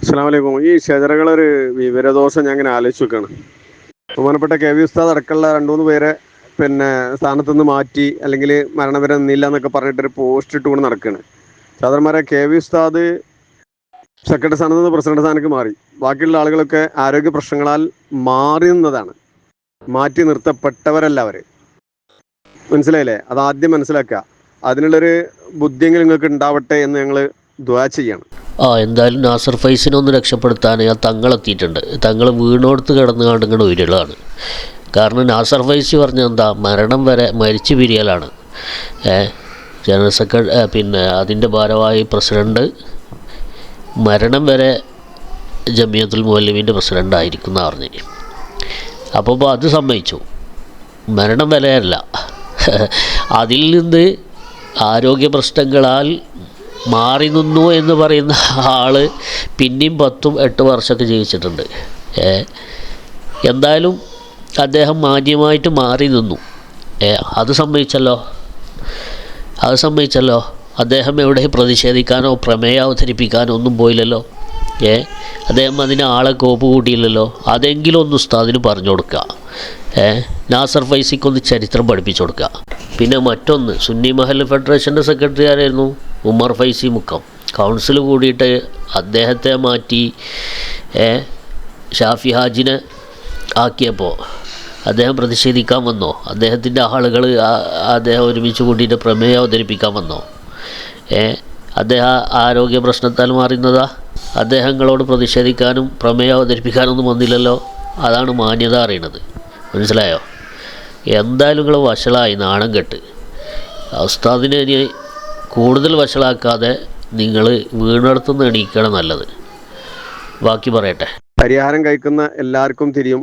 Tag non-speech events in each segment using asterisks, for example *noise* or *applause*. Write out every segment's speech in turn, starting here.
അസ്സലാമലൈക്കും. ഈ ഷെജറകളൊരു വിവരദോഷം ഞാൻ ഇങ്ങനെ ആലോചിച്ച് വെക്കാണ് ബഹുമാനപ്പെട്ട കെ വി ഉസ്താദ് അടക്കമുള്ള രണ്ടു മൂന്ന് പേരെ പിന്നെ സ്ഥാനത്തുനിന്ന് മാറ്റി അല്ലെങ്കിൽ മരണവരെ നിന്നില്ല എന്നൊക്കെ പറഞ്ഞിട്ടൊരു പോസ്റ്റ് ഇട്ട് കൊണ്ട് നടക്കുകയാണ് സാധാരണമാരെ കെ വി ഉസ്താദ് സെക്രട്ടറി സ്ഥാനത്ത് നിന്ന് പ്രസിഡന്റ് സ്ഥാനത്ത് മാറി. ബാക്കിയുള്ള ആളുകളൊക്കെ ആരോഗ്യ പ്രശ്നങ്ങളാൽ മാറി നിന്നതാണ്. മാറ്റി നിർത്തപ്പെട്ടവരല്ല അവർ. മനസ്സിലായില്ലേ? അത് ആദ്യം മനസ്സിലാക്കുക. അതിനുള്ളൊരു ബുദ്ധിയെങ്കിലും നിങ്ങൾക്ക് ഉണ്ടാവട്ടെ എന്ന് ഞങ്ങൾ ദ്വാ ചെയ്യണം. ആ എന്തായാലും നാസർ ഫൈസിനെ ഒന്ന് രക്ഷപ്പെടുത്താൻ ആ തങ്ങളെത്തിയിട്ടുണ്ട്. തങ്ങൾ വീണോടുത്ത് കിടന്ന് കാണുന്ന ഉരുളാണ്. കാരണം നാസർ ഫൈസി പറഞ്ഞ എന്താ മരണം വരെ മരിച്ചു പിരിയലാണ്. ജനറൽ സെക്രട്ടറി പിന്നെ അതിന്റെ ഭാരവാഹി പ്രസിഡന്റ് മരണം വരെ ജമിയത്തുൽ മുല്ലിമിന്റെ പ്രസിഡന്റ് ആയിരിക്കും എന്ന് പറഞ്ഞു അപ്പോൾ അത് സമ്മതിച്ചു. മരണം വരെയല്ല. അതിൽ നിന്ന് ആരോഗ്യ പ്രശ്നങ്ങളാൽ മാറി നിന്നു എന്ന് പറയുന്ന ആൾ പിന്നെയും പത്തും എട്ട് വർഷമൊക്കെ ജീവിച്ചിട്ടുണ്ട്. എന്തായാലും അദ്ദേഹം മാന്യമായിട്ട് മാറി നിന്നു. അത് സമ്മതിച്ചല്ലോ? അത് സമ്മതിച്ചല്ലോ? അദ്ദേഹം എവിടെ പ്രതിഷേധിക്കാനോ പ്രമേയം അവതരിപ്പിക്കാനോ ഒന്നും പോയില്ലല്ലോ? ഏ? അദ്ദേഹം അതിന് ആളെ കോപ്പ് കൂട്ടിയില്ലല്ലോ? അതെങ്കിലും ഒന്ന് ഉസ്താദിന് പറഞ്ഞു കൊടുക്കുക. ഏ? നാസർ ഫൈസിക്കൊന്ന് ചരിത്രം പഠിപ്പിച്ചു കൊടുക്കുക. പിന്നെ മറ്റൊന്ന് സുന്നി മഹൽ ഫെഡറേഷന്റെ സെക്രട്ടറി ആരായിരുന്നു ഉമർ ഫൈസി മുക്കം. കൗൺസിൽ കൂടിയിട്ട് അദ്ദേഹത്തെ മാറ്റി ഷാഫി ഹാജിനെ ആക്കിയപ്പോൾ അദ്ദേഹം പ്രതിഷേധിക്കാൻ വന്നോ? അദ്ദേഹത്തിന്റെ ആളുകൾ അദ്ദേഹം ഒരുമിച്ച് കൂട്ടിയിട്ട് പ്രമേയം അവതരിപ്പിക്കാൻ വന്നോ? അദ്ദേഹം ആരോഗ്യ പ്രശ്നത്താൽ മാറുന്നതാ? അദ്ദേഹങ്ങളോട് പ്രതിഷേധിക്കാനും പ്രമേയം അവതരിപ്പിക്കാനൊന്നും വന്നില്ലല്ലോ? അതാണ് മാന്യത അറിയണത്. മനസ്സിലായോ? എന്തായാലും നിങ്ങൾ വഷളായി നാണം കെട്ട്. ഉസ്താദിനെ ഇനി കൂടുതൽ വഷളാക്കാതെ നിങ്ങൾ വീണെടുത്തുനിന്ന് എണീക്കണം നല്ലത്. ബാക്കി പറയട്ടെ. പരിഹാരം കഴിക്കുന്ന എല്ലാവർക്കും തിരിയും.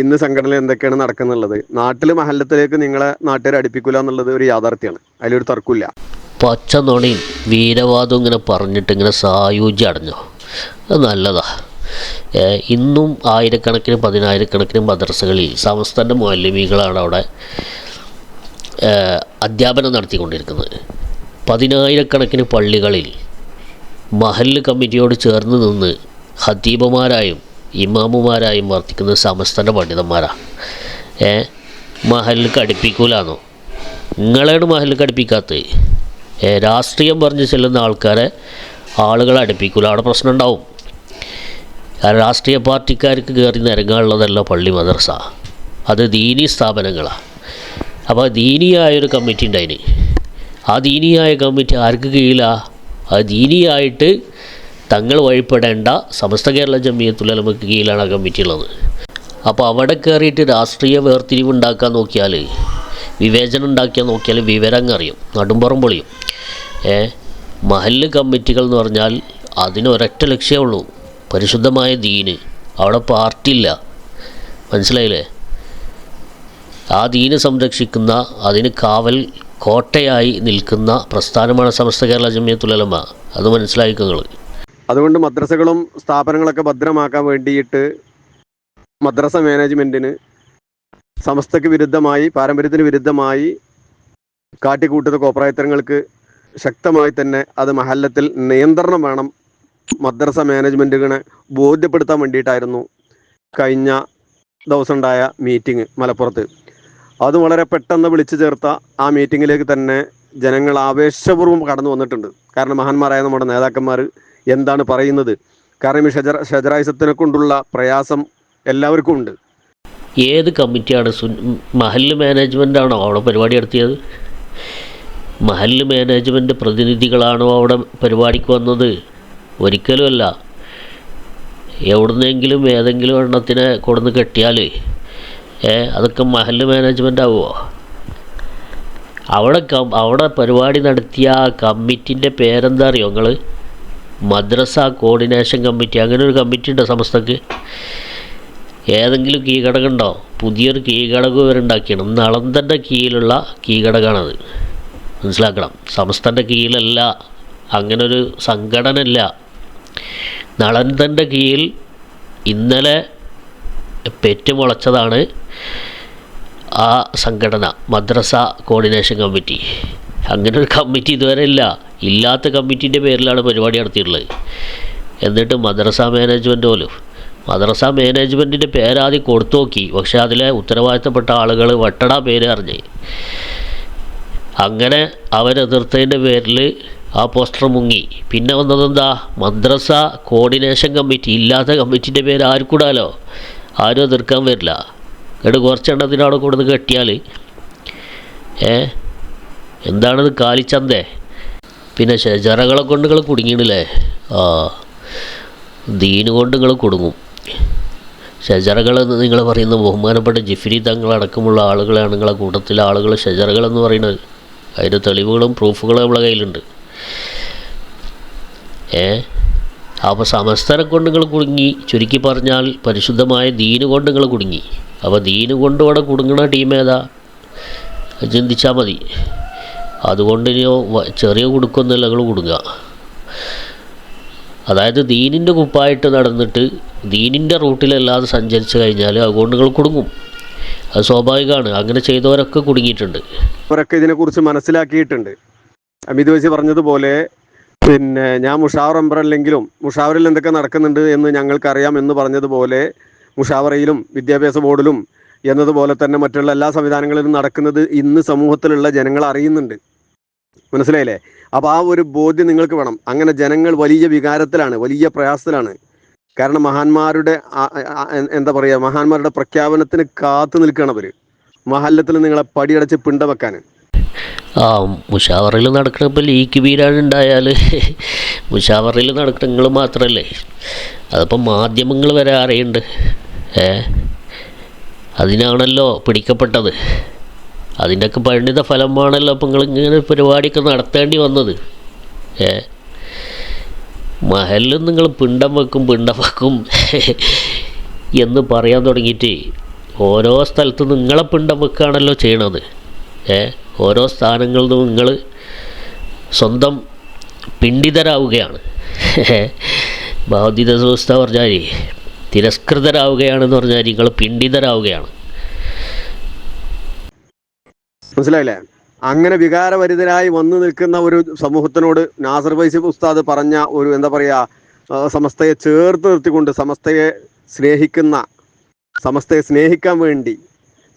ഇന്ന് സംഘടനയിൽ എന്തൊക്കെയാണ് നടക്കുന്നുള്ളത്? നാട്ടിൽ മഹല്ലത്തിലേക്ക് നിങ്ങളെ നാട്ടുകാർ അടുപ്പിക്കില്ല എന്നുള്ളത് ഒരു യാഥാർത്ഥ്യമാണ്. അതിലൊരു തർക്കമില്ല പച്ച നുണയും വീരവാദവും ഇങ്ങനെ പറഞ്ഞിട്ട് ഇങ്ങനെ സായുജ്യം അടഞ്ഞോ? അത് നല്ലതാ. ഇന്നും ആയിരക്കണക്കിന് പതിനായിരക്കണക്കിന് മദ്രസകളിൽ സംസ്ഥാന മൗലവികളാണ് അവിടെ അധ്യാപനം നടത്തിക്കൊണ്ടിരിക്കുന്നത്. പതിനായിരക്കണക്കിന് പള്ളികളിൽ മഹല്ല് കമ്മിറ്റിയോട് ചേർന്ന് നിന്ന് ഹത്തീബുമാരായും ഇമാമുമാരായും വർത്തിക്കുന്ന സമസ്തന്റെ പണ്ഡിതന്മാരാണ് ഏ? മഹല്ല് കടുപ്പിക്കൂലാന്നോ നിങ്ങളാണ് മഹല്ല് കടുപ്പിക്കാത്തത് ഏ, രാഷ്ട്രീയം പറഞ്ഞ് ചെല്ലുന്ന ആൾക്കാരെ ആളുകൾ അടുപ്പിക്കൂല. അവിടെ പ്രശ്നം ഉണ്ടാവും. കാരണം രാഷ്ട്രീയ പാർട്ടിക്കാർക്ക് കയറി നിരങ്ങാനുള്ളതല്ല പള്ളി മദർസ അത് ദീനി സ്ഥാപനങ്ങളാണ് അപ്പോൾ ദീനിയായൊരു കമ്മിറ്റി ഉണ്ടായിന്. ആ ദീനിയായ കമ്മിറ്റി ആർക്ക് കീഴിലാണ് അത് ദീനിയായിട്ട് തങ്ങൾ വഴിപ്പെടേണ്ട സമസ്ത കേരള ജമ്മിയത്തുലമക്ക് കീഴിലാണ് ആ കമ്മിറ്റി ഉള്ളത്. അപ്പോൾ അവിടെ കയറിയിട്ട് രാഷ്ട്രീയ വേർതിരിവ് ഉണ്ടാക്കാൻ നോക്കിയാൽ വിവേചനം ഉണ്ടാക്കിയാൽ നോക്കിയാൽ വിവരം അറിയും. നടുമ്പുറം പൊളിയും. ഏ മഹല്ല് കമ്മിറ്റികൾ എന്ന് പറഞ്ഞാൽ അതിന് ഒരൊറ്റ ലക്ഷ്യമേ ഉള്ളൂ. പരിശുദ്ധമായ ദീന്. അവിടെ പാർട്ടി ഇല്ല മനസ്സിലായില്ലേ? ആ ദീന് സംരക്ഷിക്കുന്ന അതിന് കാവൽ കോട്ടയായി നിൽക്കുന്ന പ്രസ്ഥാനമാണ് സമസ്ത കേരള ജമിയത്തുലമ അത് മനസ്സിലാക്കുക അതുകൊണ്ട് മദ്രസകളും സ്ഥാപനങ്ങളൊക്കെ ഭദ്രമാക്കാൻ വേണ്ടിയിട്ട് മദ്രസ മാനേജ്മെന്റിന് സമസ്തക്ക് വിരുദ്ധമായി പാരമ്പര്യത്തിന് വിരുദ്ധമായി കാട്ടിക്കൂട്ടുന്ന കോപ്രായത്തരങ്ങൾക്ക് ശക്തമായി തന്നെ അത് മഹല്ലത്തിൽ നിയന്ത്രണം വേണം. മദ്രസ മാനേജ്മെന്റുകളെ ബോധ്യപ്പെടുത്താൻ വേണ്ടിയിട്ടായിരുന്നു കഴിഞ്ഞ ദിവസം ഉണ്ടായ മീറ്റിംഗ് മലപ്പുറത്ത്. അത് വളരെ പെട്ടെന്ന് വിളിച്ചു ചേർത്ത ആ മീറ്റിങ്ങിലേക്ക് തന്നെ ജനങ്ങൾ ആവേശപൂർവം കടന്നു വന്നിട്ടുണ്ട്. കാരണം മഹാന്മാരായ നമ്മുടെ നേതാക്കന്മാർ എന്താണ് പറയുന്നത്? കാരണം ഈ ഷജറ ഷജറായിസത്തിനെ കൊണ്ടുള്ള പ്രയാസം എല്ലാവർക്കും ഉണ്ട്. ഏത് കമ്മിറ്റിയാണ് മഹല്ല് മാനേജ്മെന്റാണോ അവിടെ പരിപാടി നടത്തിയത്? മഹല്ല് മാനേജ്മെന്റ് പ്രതിനിധികളാണോ അവിടെ പരിപാടിക്ക് വന്നത്? ഒരിക്കലുമല്ല. എവിടുന്നെങ്കിലും ഏതെങ്കിലും എണ്ണത്തിനെ കൊടുന്ന് കെട്ടിയാൽ അതൊക്കെ മഹൽ മാനേജ്മെന്റ് ആവുമോ അവിടെ കം അവിടെ പരിപാടി നടത്തിയ കമ്മിറ്റിന്റെ പേരെന്താ അറിയോ നിങ്ങൾ മദ്രസ കോർഡിനേഷൻ കമ്മിറ്റി അങ്ങനെ ഒരു കമ്മിറ്റി ഉണ്ടോ സമസ്തക്ക്? ഏതെങ്കിലും കീഘടകം ഉണ്ടോ പുതിയൊരു കീഘടകം ഇവരുണ്ടാക്കിയാണ് നളന്തന്റെ കീഴിലുള്ള കീഘടകമാണത് മനസ്സിലാക്കണം. സമസ്തന്റെ കീഴിലല്ല അങ്ങനൊരു സംഘടന ഇല്ല നളന്തന്റെ കീഴിൽ ഇന്നലെ പെറ്റുമുളച്ചതാണ് ആ സംഘടന മദ്രസ കോർഡിനേഷൻ കമ്മിറ്റി അങ്ങനെ ഒരു കമ്മിറ്റി ഇതുവരെ ഇല്ല. ഇല്ലാത്ത കമ്മിറ്റീന്റെ പേരിലാണ് പരിപാടി നടത്തിയിട്ടുള്ളത്. എന്നിട്ട് മദ്രസ മാനേജ്മെന്റ് പോലും. മദ്രസ മാനേജ്മെന്റിന്റെ പേരാദ്യം കൊടുത്തു നോക്കി. പക്ഷേ അതിലെ ഉത്തരവാദിത്തപ്പെട്ട ആളുകൾ വട്ടട പേര് അറിഞ്ഞ്. അങ്ങനെ അവരെതിർത്തതിന്റെ പേരിൽ ആ പോസ്റ്റർ മുങ്ങി. പിന്നെ വന്നതെന്താ? മദ്രസ കോർഡിനേഷൻ കമ്മിറ്റി ഇല്ലാത്ത കമ്മിറ്റീന്റെ പേര് ആർക്കൂടാലോ? ആരും എതിർക്കാൻ വരില്ല. എന്നിട്ട് കുറച്ചെണ്ണത്തിനവിടെ കൊടുത്ത് കെട്ടിയാൽ ഏ? എന്താണിത് കാലിച്ചന്തേ? പിന്നെ ഷജറകളെ കൊണ്ട് നിങ്ങൾ കുടുങ്ങിയിട്ടില്ലേ ആ. ദീന് കൊണ്ട് നിങ്ങൾ കുടുങ്ങും. ഷെജറകൾ എന്ന് നിങ്ങൾ പറയുന്ന ബഹുമാനപ്പെട്ട ജിഫിരി തങ്ങളടക്കമുള്ള ആളുകളാണ് നിങ്ങളെ കൂട്ടത്തിലെ ആളുകൾ ഷെജറകൾ എന്ന് പറയുന്നത് അതിന്റെ തെളിവുകളും പ്രൂഫുകളും നമ്മളെ കയ്യിലുണ്ട്. ഏ? അപ്പോൾ സമസ്തരം കൊണ്ട് നിങ്ങൾ കുടുങ്ങി. ചുരുക്കി പറഞ്ഞാൽ പരിശുദ്ധമായ ദീന് കൊണ്ട് നിങ്ങൾ കുടുങ്ങി. അപ്പോൾ ദീന് കൊണ്ട് ഇവിടെ കുടുങ്ങണ ടീം ഏതാ? ചിന്തിച്ചാൽ മതി. അതുകൊണ്ട് ഇനിയോ ചെറിയ കുടുക്കൊന്നുമല്ല നിങ്ങൾ കുടുങ്ങുക. അതായത് ദീനിന്റെ കുപ്പായിട്ട് നടന്നിട്ട് ദീനിന്റെ റൂട്ടിലല്ലാതെ സഞ്ചരിച്ച് കഴിഞ്ഞാൽ അതുകൊണ്ട് നിങ്ങൾ കുടുങ്ങും. അത് സ്വാഭാവികമാണ്. അങ്ങനെ ചെയ്തവരൊക്കെ കുടുങ്ങിയിട്ടുണ്ട്. അവരൊക്കെ ഇതിനെക്കുറിച്ച് മനസ്സിലാക്കിയിട്ടുണ്ട്. അമിത് വെച്ച് പറഞ്ഞതുപോലെ പിന്നെ ഞാൻ മുഷാവർ മെമ്പറല്ലെങ്കിലും മുഷാവറിൽ എന്തൊക്കെ നടക്കുന്നുണ്ട് എന്ന് ഞങ്ങൾക്കറിയാം എന്ന് പറഞ്ഞതുപോലെ മുഷാവറയിലും വിദ്യാഭ്യാസ ബോർഡിലും എന്നതുപോലെ തന്നെ മറ്റുള്ള എല്ലാ സംവിധാനങ്ങളിലും നടക്കുന്നത് ഇന്ന് സമൂഹത്തിലുള്ള ജനങ്ങൾ അറിയുന്നുണ്ട്. മനസ്സിലായില്ലേ? അപ്പോൾ ആ ഒരു ബോധ്യം നിങ്ങൾക്ക് വേണം. അങ്ങനെ ജനങ്ങൾ വലിയ വികാരത്തിലാണ് വലിയ പ്രയാസത്തിലാണ്. കാരണം മഹാന്മാരുടെ എന്താ പറയുക മഹാന്മാരുടെ പ്രഖ്യാപനത്തിന് കാത്തു നിൽക്കണം അവർ മഹല്ലത്തിൽ നിങ്ങളെ പടിയടച്ച് പിണ്ട വെക്കാൻ ആ മുഷാവറിൽ നടക്കണ ഇപ്പോൾ ലീക്ക് വീരാനുണ്ടായാൽ *laughs* മുഷാവറിൽ നടക്കണം നിങ്ങൾ മാത്രമല്ലേ അതിപ്പോൾ മാധ്യമങ്ങൾ വരെ അറിയുന്നുണ്ട് ഏ? അതിനാണല്ലോ പിടിക്കപ്പെട്ടത്. അതിന്റെയൊക്കെ പരിണിത ഫലമാണല്ലോ അപ്പം നിങ്ങൾ ഇങ്ങനെ പരിപാടിയൊക്കെ നടത്തേണ്ടി വന്നത്. ഏ? മഹലിൽ നിങ്ങൾ പിണ്ടം വെക്കും പിണ്ടം വെക്കും *laughs* എന്ന് പറയാൻ തുടങ്ങിയിട്ട് ഓരോ സ്ഥലത്ത് നിങ്ങളെ പിണ്ടം വെക്കുകയാണല്ലോ ചെയ്യണത്. ഏ? ഓരോ സ്ഥാനങ്ങളിൽ നിന്നും നിങ്ങൾ സ്വന്തം പിണ്ഡിതരാവുകയാണ്. ബൗദ്ധിക വ്യവസ്ഥ പറഞ്ഞാൽ തിരസ്കൃതരാവുകയാണെന്ന് പറഞ്ഞാൽ നിങ്ങൾ പിണ്ഡിതരാവുകയാണ്. മനസ്സിലായില്ലേ? അങ്ങനെ വികാരഭരിതരായി വന്നു നിൽക്കുന്ന ഒരു സമൂഹത്തിനോട് നാസർ വൈസി ഉസ്താദ് പറഞ്ഞ ഒരു എന്താ പറയുക സമസ്തയെ ചേർത്ത് നിർത്തിക്കൊണ്ട് സമസ്തയെ സ്നേഹിക്കുന്ന സമസ്തയെ സ്നേഹിക്കാൻ വേണ്ടി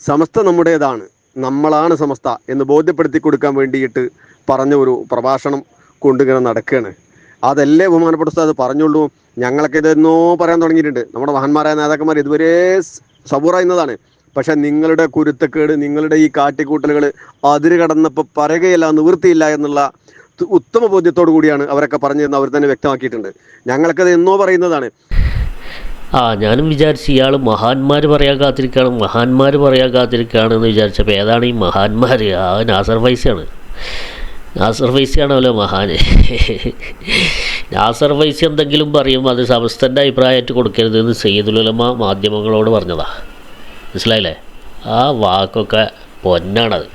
സമസ്ത നമ്മുടേതാണ്. നമ്മളാണ് സമസ്ത എന്ന് ബോധ്യപ്പെടുത്തി കൊടുക്കാൻ വേണ്ടിയിട്ട് പറഞ്ഞ ഒരു പ്രഭാഷണം കൊണ്ടിങ്ങനെ നടക്കുകയാണ് അതല്ലേ ബഹുമാനപ്പെട്ട ഉസ്താദ് പറഞ്ഞുള്ളൂ ഞങ്ങളൊക്കെ ഇതെന്നോ പറയാൻ തുടങ്ങിയിട്ടുണ്ട്. നമ്മുടെ മഹാന്മാരായ നേതാക്കന്മാർ ഇതുവരെ സബൂറ എന്നതാണ് പക്ഷെ നിങ്ങളുടെ കുരുത്തക്കേട് നിങ്ങളുടെ ഈ കാട്ടിക്കൂട്ടലുകൾ അതിര് കടന്നപ്പോൾ പറയുകയില്ല നിവൃത്തിയില്ല എന്നുള്ള ഉത്തമ ബോധ്യത്തോടു കൂടിയാണ് അവരൊക്കെ പറഞ്ഞതെന്ന് അവർ തന്നെ വ്യക്തമാക്കിയിട്ടുണ്ട്. ഞങ്ങൾക്കത് എന്നോ പറയുന്നതാണ്. ആ ഞാനും വിചാരിച്ചു ഇയാൾ മഹാന്മാർ പറയാൻ കാത്തിരിക്കുകയാണ് മഹാന്മാർ പറയാൻ കാത്തിരിക്കുകയാണ് എന്ന് വിചാരിച്ചപ്പോൾ ഏതാണ് ഈ മഹാന്മാർ ആ നാസർ ഫൈസിയാണ്. നാസർ ഫൈസിയാണല്ലോ മഹാൻ നാസർ ഫൈസി എന്തെങ്കിലും പറയും അത് സമസ്തന്റെ അഭിപ്രായമായിട്ട് കൊടുക്കരുത് എന്ന് സയ്യിദുലമ മാധ്യമങ്ങളോട് പറഞ്ഞതാ. മനസ്സിലായില്ലേ? ആ വാക്കൊക്കെ പൊന്നാണത്.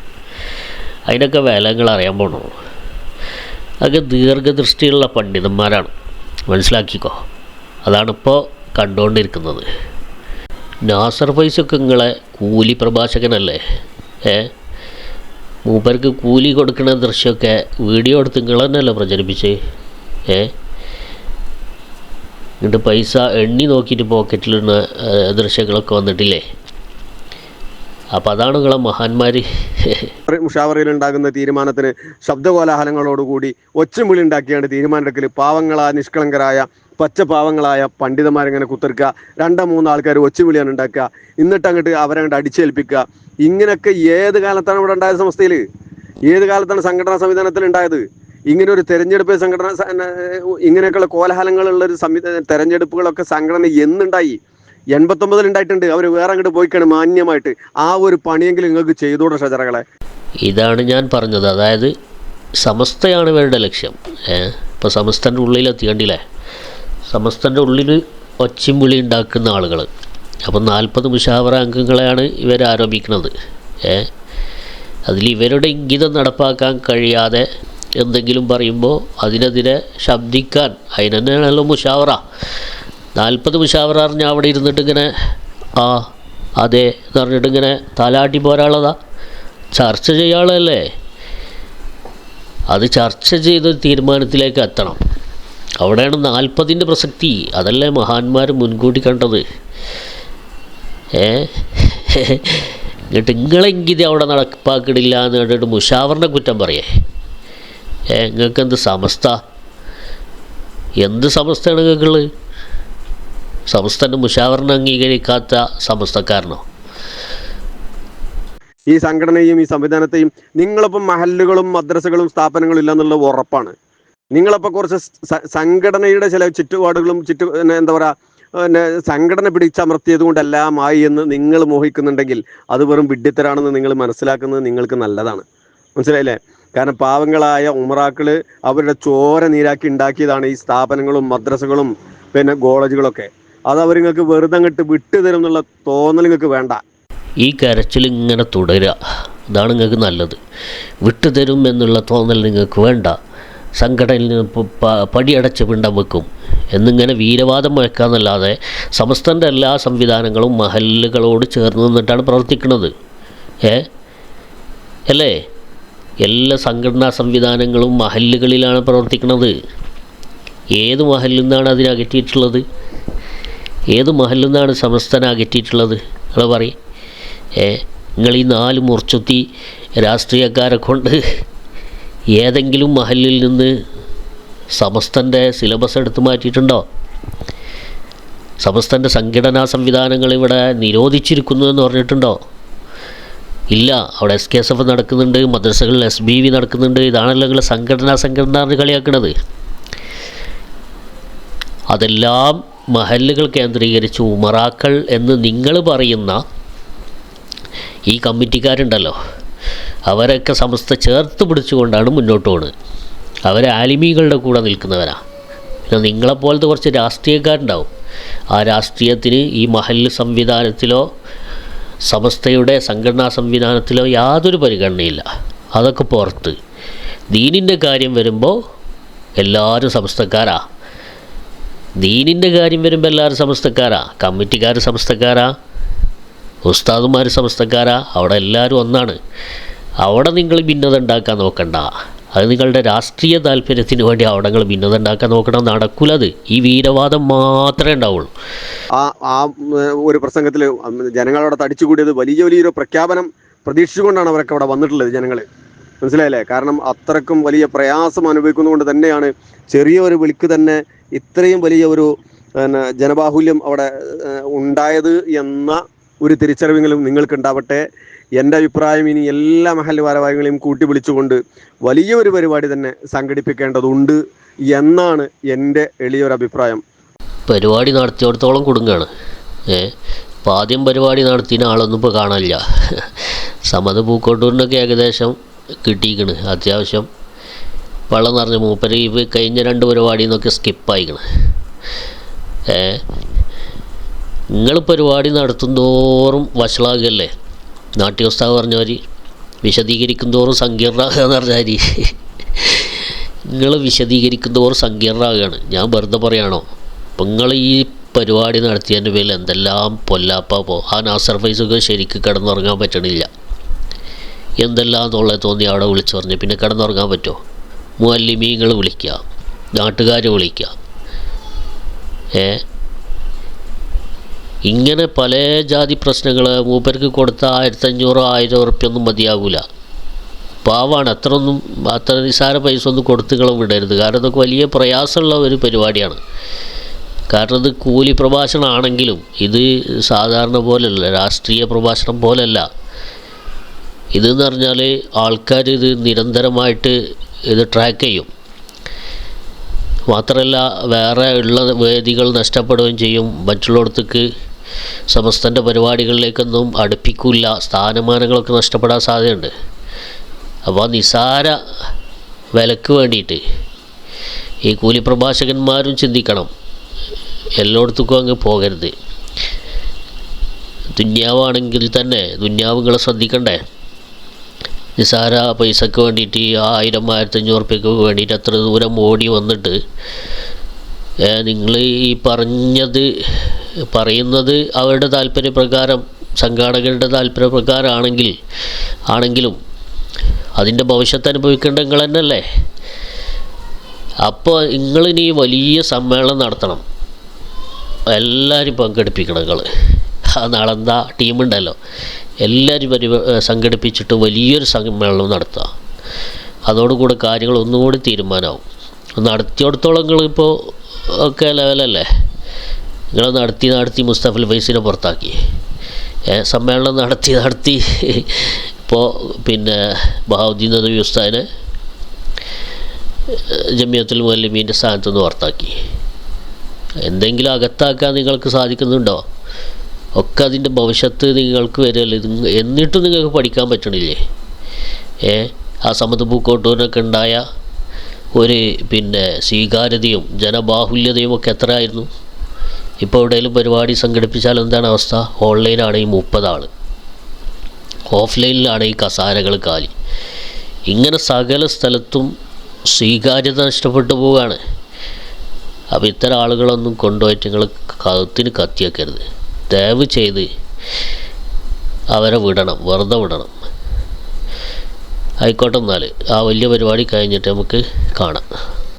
അതിനൊക്കെ വിലങ്ങൾ അറിയാൻ പോണു. അതൊക്കെ ദീർഘദൃഷ്ടിയുള്ള പണ്ഡിതന്മാരാണ്. മനസ്സിലാക്കിക്കോ. അതാണിപ്പോൾ കണ്ടുകൊണ്ടിരിക്കുന്നത് നാസർ ഫൈസൊക്കെ നിങ്ങളെ കൂലി പ്രഭാഷകനല്ലേ? ഏ? മൂപ്പർക്ക് കൂലി കൊടുക്കുന്ന ദൃശ്യമൊക്കെ വീഡിയോ എടുത്ത് നിങ്ങൾ തന്നെയല്ലേ പ്രചരിപ്പിച്ച്? ഏ? എന്നിട്ട് പൈസ എണ്ണി നോക്കിയിട്ട് പോക്കറ്റിലിടുന്ന ദൃശ്യങ്ങളൊക്കെ വന്നിട്ടില്ലേ? അപ്പോൾ അതാണ് നിങ്ങളെ മഹാന്മാർ മുഷാവറയിൽ ഉണ്ടാകുന്ന തീരുമാനത്തിന് ശബ്ദകോലാഹലങ്ങളോടുകൂടി ഒച്ചമുളി ഉണ്ടാക്കിയാണ് തീരുമാനമെടുക്കൽ പാവങ്ങളായ നിഷ്കളങ്കരായ പച്ച പാവങ്ങളായ പണ്ഡിതന്മാരിങ്ങനെ കുത്തിർക്കുക. രണ്ടോ മൂന്നോ ആൾക്കാർ ഒച്ചുവിളിയാണ് ഉണ്ടാക്കുക. എന്നിട്ട് അങ്ങോട്ട് അവരെ അങ്ങോട്ട് അടിച്ചേൽപ്പിക്കുക. ഇങ്ങനെയൊക്കെ ഏത് കാലത്താണ് ഇവിടെ ഉണ്ടായത് സംസ്ഥയിൽ ഏത് കാലത്താണ് സംഘടനാ സംവിധാനത്തിൽ ഉണ്ടായത്? ഇങ്ങനെ ഒരു തെരഞ്ഞെടുപ്പ് സംഘടന ഇങ്ങനെയൊക്കെയുള്ള കോലാഹലങ്ങളുള്ള ഒരു സംവിധാന തെരഞ്ഞെടുപ്പുകളൊക്കെ സംഘടന എന്നുണ്ടായി. എൺപത്തൊമ്പതിൽ ഉണ്ടായിട്ടുണ്ട്. അവർ വേറെ അങ്ങോട്ട് പോയിക്കാണ് മാന്യമായിട്ട്. ആ ഒരു പണിയെങ്കിലും നിങ്ങൾക്ക് ചെയ്തോടെ ഷജറകളെ? ഇതാണ് ഞാൻ പറഞ്ഞത്. അതായത് സമസ്തയാണ് ഇവരുടെ ലക്ഷ്യം. ഇപ്പോൾ സമസ്തന്റെ ഉള്ളിലെത്തി കണ്ടില്ലേ സമസ്തന്റെ ഉള്ളിൽ ഒച്ചയും വിളി ഉണ്ടാക്കുന്ന ആളുകൾ അപ്പം നാൽപ്പത് മുഷാവറ അംഗങ്ങളെയാണ് ഇവർ ആരോപിക്കുന്നത്. ഏ? അതിൽ ഇവരുടെ ഇംഗിതം നടപ്പാക്കാൻ കഴിയാതെ എന്തെങ്കിലും പറയുമ്പോൾ അതിനെതിരെ ശബ്ദിക്കാൻ അതിനെന്നെയാണല്ലോ മുഷാവറ. നാൽപ്പത് മുഷാവറ അറിഞ്ഞാൽ അവിടെ ഇരുന്നിട്ട് ഇങ്ങനെ ആ അതെ എന്ന് പറഞ്ഞിട്ട് ഇങ്ങനെ തലാട്ടി പോരാളതാ ചർച്ച ചെയ്യാളല്ലേ അത് ചർച്ച ചെയ്ത് തീരുമാനത്തിലേക്ക് എത്തണം. അവിടെയാണ് നാൽപ്പതിന്റെ പ്രസക്തി. അതല്ലേ മഹാന്മാർ മുൻകൂട്ടി കണ്ടത്. ഏ? എന്നിട്ട് നിങ്ങളെങ്കിത് അവിടെ നടപ്പാക്കിടില്ല എന്ന് കണ്ടിട്ട് മുഷാവറിനെ കുറ്റം പറയേ. ഏ നിങ്ങൾക്ക് എന്ത് സമസ്ത? എന്ത് സമസ്തയാണ് നിങ്ങൾക്കുള്ളത് സമസ്തന്റെ മുഷാവറിനെ അംഗീകരിക്കാത്ത സമസ്തക്കാരനോ? ഈ സംഘടനയും ഈ സംവിധാനത്തെയും നിങ്ങളിപ്പം മഹല്ലുകളും മദ്രസകളും സ്ഥാപനങ്ങളും ഇല്ല എന്നുള്ളത് ഉറപ്പാണ്. നിങ്ങളപ്പോൾ കുറച്ച് സംഘടനയുടെ ചില ചുറ്റുപാടുകളും ചുറ്റു എന്താ പറയുക പിന്നെ സംഘടന പിടിച്ചമർത്തിയത് കൊണ്ടെല്ലാം ആയി എന്ന് നിങ്ങൾ മോഹിക്കുന്നുണ്ടെങ്കിൽ അത് വെറും വിഡ്ഢിത്തരാണെന്ന് നിങ്ങൾ മനസ്സിലാക്കുന്നത് നിങ്ങൾക്ക് നല്ലതാണ്. മനസ്സിലായില്ലേ? കാരണം പാവങ്ങളായ ഉമറാക്കൾ അവരുടെ ചോര നീരാക്കി ഉണ്ടാക്കിയതാണ് ഈ സ്ഥാപനങ്ങളും മദ്രസകളും പിന്നെ കോളേജുകളൊക്കെ. അത് അവർ നിങ്ങൾക്ക് വെറുതെ അങ്ങോട്ട് വിട്ടുതരും എന്നുള്ള തോന്നൽ നിങ്ങൾക്ക് വേണ്ട. ഈ കരച്ചിൽ ഇങ്ങനെ തുടരുക അതാണ് നിങ്ങൾക്ക് നല്ലത്. വിട്ടുതരും എന്നുള്ള തോന്നൽ നിങ്ങൾക്ക് വേണ്ട. സംഘടനയിൽ നിന്ന് പടിയടച്ച് പിണ്ടം വെക്കും. എന്നിങ്ങനെ വീരവാദം മുഴക്കാന്നല്ലാതെ സമസ്തന്റെ എല്ലാ സംവിധാനങ്ങളും മഹല്ലുകളോട് ചേർന്ന് നിന്നിട്ടാണ് പ്രവർത്തിക്കുന്നത്. ഏ? അല്ലേ? എല്ലാ സംഘടനാ സംവിധാനങ്ങളും മഹല്ലുകളിലാണ് പ്രവർത്തിക്കുന്നത്. ഏത് മഹലിൽ നിന്നാണ് അതിനെ അകറ്റിയിട്ടുള്ളത്? ഏത് മഹലിൽ നിന്നാണ് സമസ്തനെ അകറ്റിയിട്ടുള്ളത്? നിങ്ങൾ പറയും. ഏ? നിങ്ങൾ ഈ നാല് മുറിച്ചുത്തി രാഷ്ട്രീയക്കാരെ കൊണ്ട് ഏതെങ്കിലും മഹലിൽ നിന്ന് സമസ്തന്റെ സിലബസ് എടുത്തു മാറ്റിയിട്ടുണ്ടോ? സമസ്തന്റെ സംഘടനാ സംവിധാനങ്ങൾ ഇവിടെ നിരോധിച്ചിരിക്കുന്നു എന്ന് പറഞ്ഞിട്ടുണ്ടോ? ഇല്ല അവിടെ എസ് കെ എസ് എഫ് നടക്കുന്നുണ്ട് മദ്രസകളിൽ എസ് ബി വി നടക്കുന്നുണ്ട് ഇതാണല്ലോ നിങ്ങൾ സംഘടനാ സംഘടന എന്ന് കളിയാക്കണത്. അതെല്ലാം മഹല്ലുകൾ കേന്ദ്രീകരിച്ച് ഉമറാക്കൾ എന്ന് നിങ്ങൾ പറയുന്ന ഈ കമ്മിറ്റിക്കാരുണ്ടല്ലോ. അവരൊക്കെ സമസ്ത ചേർത്ത് പിടിച്ചുകൊണ്ടാണ് മുന്നോട്ട് പോകുന്നത് അവർ ആലിമീകളുടെ കൂടെ നിൽക്കുന്നവരാണ് പിന്നെ നിങ്ങളെപ്പോലത്തെ കുറച്ച് രാഷ്ട്രീയക്കാരുണ്ടാവും. ആ രാഷ്ട്രീയത്തിന് ഈ മഹല്ല് സംവിധാനത്തിലോ സമസ്തയുടെ സംഘടനാ സംവിധാനത്തിലോ യാതൊരു പരിഗണനയില്ല. അതൊക്കെ പുറത്ത്. ദീനിന്റെ കാര്യം വരുമ്പോൾ എല്ലാവരും സമസ്തക്കാരാ. ദീനിന്റെ കാര്യം വരുമ്പോൾ എല്ലാവരും സമസ്തക്കാരാ. കമ്മിറ്റിക്കാർ സമസ്തക്കാരാ. ഉസ്താദുമാർ സമസ്തക്കാരാ. അവിടെ എല്ലാവരും ഒന്നാണ്. അവിടെ നിങ്ങൾ ഭിന്നത ഉണ്ടാക്കാൻ നോക്കണ്ട. അത് നിങ്ങളുടെ രാഷ്ട്രീയ താല്പര്യത്തിന് വേണ്ടി അവിടെ നിങ്ങൾ ഭിന്നത ഉണ്ടാക്കാൻ നോക്കണം നടക്കൂലത്. ഈ വീരവാദം മാത്രമേ ഉണ്ടാവുള്ളൂ. ആ ആ ഒരു പ്രസംഗത്തിൽ ജനങ്ങളോട് തടിച്ചുകൂടിയത് വലിയ വലിയൊരു പ്രഖ്യാപനം പ്രതീക്ഷിച്ചുകൊണ്ടാണ് അവരൊക്കെ അവിടെ വന്നിട്ടുള്ളത് ജനങ്ങൾ മനസ്സിലായില്ലേ? കാരണം അത്രക്കും വലിയ പ്രയാസം അനുഭവിക്കുന്നതുകൊണ്ട് തന്നെയാണ് ചെറിയ ഒരു വിളിക്ക് തന്നെ ഇത്രയും വലിയ ഒരു പിന്നെ ജനബാഹുല്യം അവിടെ ഉണ്ടായത് എന്ന ഒരു തിരിച്ചറിവെങ്കിലും നിങ്ങൾക്ക് ഉണ്ടാവട്ടെ എന്റെ അഭിപ്രായം ഇനി എല്ലാ മഹല്ല് ഭാരവാഹികളെയും കൂട്ടി വിളിച്ചുകൊണ്ട് വലിയ ഒരു പരിപാടി തന്നെ സംഘടിപ്പിക്കേണ്ടതുണ്ട് എന്നാണ് എന്റെ എളിയൊരു അഭിപ്രായം. പരിപാടി നടത്തിയിടത്തോളം കൊടുങ്ങാണ്. ഏ? ഇപ്പം ആദ്യം പരിപാടി നടത്തിയ ആളൊന്നും ഇപ്പോൾ കാണാനില്ല. സമ്മത പൂക്കോട്ടൂരിനൊക്കെ ഏകദേശം കിട്ടിയിക്കണ്. അത്യാവശ്യം വെള്ളം നിറഞ്ഞ മൂപ്പര് ഈ കഴിഞ്ഞ രണ്ട് പരിപാടിയിൽ നിന്നൊക്കെ സ്കിപ്പായിക്കണ്. ഏ? നിങ്ങൾ പരിപാടി നടത്തും തോറും വഷളാകുകയല്ലേ? നാട്യോസ്താവ് പറഞ്ഞവർ വിശദീകരിക്കും തോറും സങ്കീർണമാകുക എന്ന് പറഞ്ഞാൽ നിങ്ങൾ വിശദീകരിക്കും തോറും സങ്കീർണമാകുകയാണ്. ഞാൻ വെറുതെ പറയാണോ? നിങ്ങൾ ഈ പരിപാടി നടത്തിയതിന്റെ പേരിൽ എന്തെല്ലാം പൊല്ലാപ്പ പോ ആ നാസർ ഫൈസൊക്കെ ശരിക്ക് കിടന്നുറങ്ങാൻ പറ്റണില്ല. എന്തെല്ലാം തൊള്ളെ തോന്നി അവിടെ വിളിച്ചു പറഞ്ഞു. പിന്നെ കിടന്നുറങ്ങാൻ പറ്റുമോ മുല്ലിമീങ്ങൾ വിളിക്കുക നാട്ടുകാർ വിളിക്കുക ഏ? ഇങ്ങനെ പല ജാതി പ്രശ്നങ്ങൾ മൂപ്പർക്ക് കൊടുത്ത ആയിരത്തഞ്ഞൂറോ ആയിരം ഉറുപ്പ്യൊന്നും മതിയാകൂല. പാവാണ്. അത്ര ഒന്നും അത്ര നിസ്സാര പൈസ ഒന്നും കൊടുത്തുകളും വിടരുത്. കാരണം ഇതൊക്കെ വലിയ പ്രയാസമുള്ള ഒരു പരിപാടിയാണ്. കാരണം ഇത് കൂലി പ്രഭാഷണമാണെങ്കിലും ഇത് സാധാരണ പോലെയല്ല രാഷ്ട്രീയ പ്രഭാഷണം പോലെയല്ല ഇതെന്ന് പറഞ്ഞാൽ ആൾക്കാർ ഇത് നിരന്തരമായിട്ട് ഇത് ട്രാക്ക് ചെയ്യും. മാത്രമല്ല വേറെ ഉള്ള വേദികൾ നഷ്ടപ്പെടുകയും ചെയ്യും. മറ്റുള്ളിടത്തേക്ക് സമസ്തന്റെ പരിപാടികളിലേക്കൊന്നും അടുപ്പിക്കില്ല സ്ഥാനമാനങ്ങളൊക്കെ നഷ്ടപ്പെടാൻ സാധ്യതയുണ്ട്. അപ്പോൾ നിസാര വിലക്ക് വേണ്ടിയിട്ട് ഈ കൂലിപ്രഭാഷകന്മാരും ചിന്തിക്കണം. എല്ലായിടത്തേക്കും അങ്ങ് പോകരുത്. ദുന്യാവാണെങ്കിൽ തന്നെ ദുന്യാവുകളെ ശ്രദ്ധിക്കണ്ടേ? നിസാര പൈസക്ക് വേണ്ടിയിട്ട് ആയിരം ആയിരത്തഞ്ഞൂറ് റുപ്യക്ക് വേണ്ടിയിട്ട് അത്ര ദൂരം ഓടി വന്നിട്ട് നിങ്ങൾ ഈ പറഞ്ഞത് പറയുന്നത് അവരുടെ താല്പര്യപ്രകാരം സംഘാടകരുടെ താല്പര്യപ്രകാരമാണെങ്കിൽ ആണെങ്കിലും അതിന്റെ ഭവിഷ്യത്ത് അനുഭവിക്കേണ്ട നിങ്ങൾ തന്നെയല്ലേ? അപ്പോൾ നിങ്ങളിനി വലിയ സമ്മേളനം നടത്തണം. എല്ലാവരും പങ്കെടുപ്പിക്കണം നിങ്ങൾ. ആ നാളെന്താ ടീമുണ്ടല്ലോ എല്ലാവരും പരി സംഘടിപ്പിച്ചിട്ട് വലിയൊരു സമ്മേളനം നടത്തുക. അതോടുകൂടെ കാര്യങ്ങൾ ഒന്നുകൂടി തീരുമാനമാവും. നടത്തിയിടത്തോളം നിങ്ങളിപ്പോൾ ഒക്കെ ലെവലല്ലേ? നിങ്ങൾ നടത്തി നടത്തി മുസ്തഫൽ ഫൈസിനെ പുറത്താക്കി. സമ്മേളനം നടത്തി നടത്തി ഇപ്പോൾ പിന്നെ ബഹാവുദ്ദീൻ നദവി ഉസ്താദിനെ ജമിയത്തുൽ മുല്ലമീന്റെ സ്ഥാനത്ത് നിന്ന് പുറത്താക്കി. എന്തെങ്കിലും അകത്താക്കാൻ നിങ്ങൾക്ക് സാധിക്കുന്നുണ്ടോ? ഒക്കെ അതിന്റെ ഭവിഷ്യത്ത് നിങ്ങൾക്ക് വരുമല്ലോ എന്നിട്ടും നിങ്ങൾക്ക് പഠിക്കാൻ പറ്റണില്ലേ? ഏ ആ സമത് പൂക്കോട്ടൂരിനൊക്കെ ഉണ്ടായ ഒരു പിന്നെ സ്വീകാര്യതയും ജനബാഹുല്യതയും ഒക്കെ എത്രയായിരുന്നു? ഇപ്പോൾ എവിടെയെങ്കിലും പരിപാടി സംഘടിപ്പിച്ചാൽ എന്താണ് അവസ്ഥ? ഓൺലൈനാണ് ഈ മുപ്പതാൾ. ഓഫ്ലൈനിലാണ് ഈ കസാരകൾ കാലി. ഇങ്ങനെ സകല സ്ഥലത്തും സ്വീകാര്യത നഷ്ടപ്പെട്ടു പോവുകയാണ്. അപ്പോൾ ഇത്തരം ആളുകളൊന്നും കൊണ്ടുപോയിട്ട് നിങ്ങൾ കഴുത്തിന് കത്തിയാക്കരുത് ദയവ് ചെയ്ത് അവരെ വിടണം വെറുതെ വിടണം. ആയിക്കോട്ടെ എന്നാൽ ആ വലിയ പരിപാടി കഴിഞ്ഞിട്ട് നമുക്ക് കാണാം.